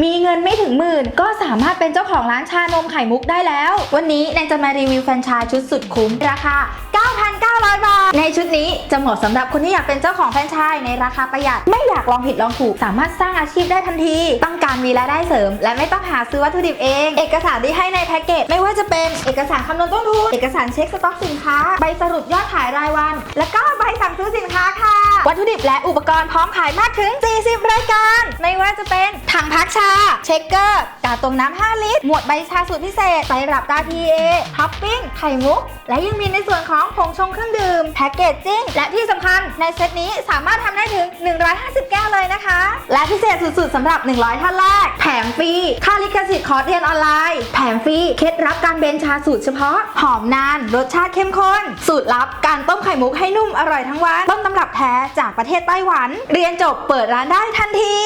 มีเงินไม่ถึงหมื่น ก็สามารถเป็นเจ้าของร้านชานมไข่มุกได้แล้ว วันนี้แนนจะมารีวิวแฟรนไชส์ชุดสุดคุ้มราคา 9,900 บาท ในชุดนี้จะเหมาะสำหรับคนที่อยากเป็นเจ้าของแฟรนไชส์ในราคาประหยัด ไม่อยากลองผิดลองถูก สามารถสร้างอาชีพได้ทันที ต้องการมีรายได้เสริม และไม่ต้องหาซื้อวัตถุดิบเอง เอกสารที่ให้ในแพ็กเกจไม่ว่าจะเป็นเอกสารคำนวณต้นทุน เอกสารเช็คสต็อกสินค้า ใบสรุปยอดขายรายวัน และก็ใบสั่งซื้อสินค้าค่ะ วัตถุดิบและอุปกรณ์พร้อมขายมากถึง 40 รายการ ว่าจะเป็นถังพักชา เชคเกอร์กาตรงน้ำ5ลิตร หมวดใบชาสูตรพิเศษไซรัปตา PA ท็อปปิ้ง ไข่มุก และยังมีในส่วนของผงชงเครื่องดื่ม แพ็กเกจจิ้ง และที่สำคัญในเซตนี้สามารถทำได้ถึง 150 แก้วเลยนะคะ และพิเศษสุดๆสำหรับ 100 ท่านแรก แถมฟรีค่าลิขสิทธิ์คอร์สเรียนออนไลน์ แถมฟรีเคล็ดลับการเบนชาสูตรเฉพาะ หอมนาน รสชาติเข้มข้น สูตรลับการต้มไข่มุกให้นุ่มอร่อยทั้งวัน ต้นตำรับแท้จากประเทศไต้หวัน เรียนจบเปิดร้านได้ทันที